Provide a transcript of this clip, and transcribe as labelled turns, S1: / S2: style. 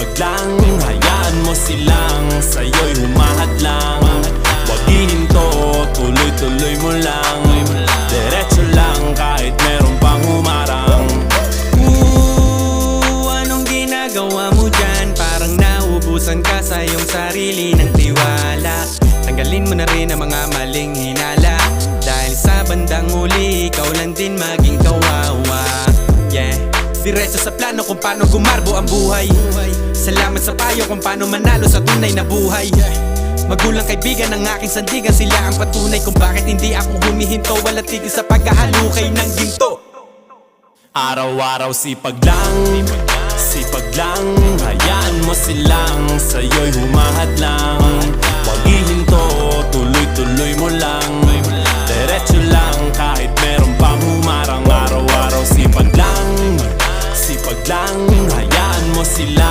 S1: sipag lang Hayaan mo silang sa'yo'y humahad lang. Huwag hihinto, tuloy-tuloy mo lang. Diretso lang kahit meron pang humarang.
S2: Ooh, anong ginagawa mo dyan? Parang naubusan ka sa iyong sarili ng tiwala. Tanggalin mo na rin ang mga maling hinala. Dahil sa bandang huli, ikaw lang din maging kawawa. Yeah Diretso sa plano kung paano gumarbo ang buhay Salamat sa payo kung paano manalo sa tunay na buhay. Magulang kaibigan ng aking sandigan Sila ang patunay kung bakit hindi ako humihinto. Wala tigil sa pagkahalukay ng ginto.
S1: Araw-araw sipag lang Sipag lang. Hayaan mo silang Sa'yo'y humahad lang. Huwag ihinto Tuloy-tuloy mo lang. Diretso lang Kahit meron pang humarang. Araw-araw sipag lang Sipag lang. Hayaan mo silang